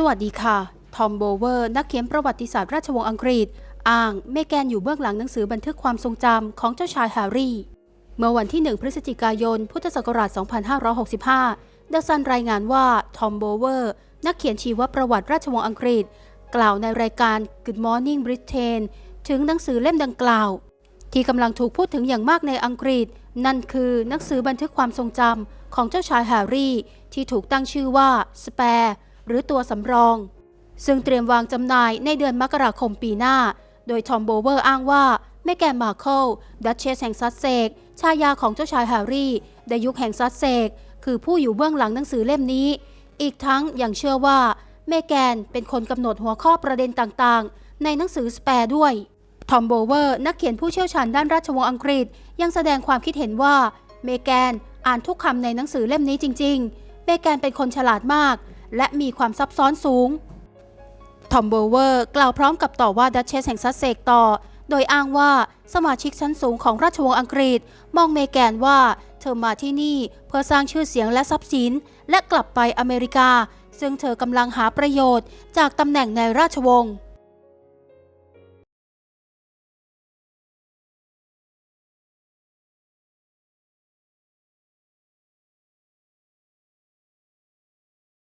สวัสดีค่ะ ทอมโบเวอร์ นักเขียนประวัติศาสตร์ราชวงศ์อังกฤษ อ้างเมแกนอยู่เบื้องหลังหนังสือบันทึกความทรงจำของเจ้าชายแฮร์รี่ เมื่อวันที่ 1 พฤศจิกายน พุทธศักราช 2565 เดอะซันรายงานว่า ทอมโบเวอร์ นักเขียนชีวประวัติราชวงศ์อังกฤษ กล่าวในรายการ Good Morning Britain ถึงหนังสือเล่มดังกล่าว ที่กำลังถูกพูดถึงอย่างมากในอังกฤษ นั่นคือหนังสือบันทึกความทรงจำของเจ้าชายแฮร์รี่ ที่ถูกตั้งชื่อว่าสเปร หรือตัวสำรอง ซึ่งเตรียมวางจำหน่ายในเดือนมกราคมปีหน้า โดยทอมโบเวอร์อ้างว่าแม่แกนมาร์เคิลดัชเชสแห่งซัสเซกชายาของเจ้าชายแฮร์รี่ในยุคแห่งซัสเซกคือผู้อยู่เบื้องหลังหนังสือเล่มนี้ อีกทั้งยังเชื่อว่าเมแกนเป็นคนกำหนดหัวข้อประเด็นต่างๆ ในหนังสือสแปร์ด้วย ทอมโบเวอร์นักเขียนผู้เชี่ยวชาญด้านราชวงศ์อังกฤษ ยังแสดงความคิดเห็นว่าเมแกนอ่านทุกคำในหนังสือเล่มนี้จริง ๆ เมแกนเป็นคนฉลาดมาก และมีความซับซ้อนสูง ทอมโบเวอร์กล่าวพร้อมกับต่อว่าดัชเชสแห่งซัสเซกต่อ โดยอ้างว่าสมาชิกชั้นสูงของราชวงศ์อังกฤษ มองเมแกนว่าเธอมาที่นี่เพื่อสร้างชื่อเสียงและทรัพย์สิน และกลับไปอเมริกา ซึ่งเธอกำลังหาประโยชน์จากตำแหน่งในราชวงศ์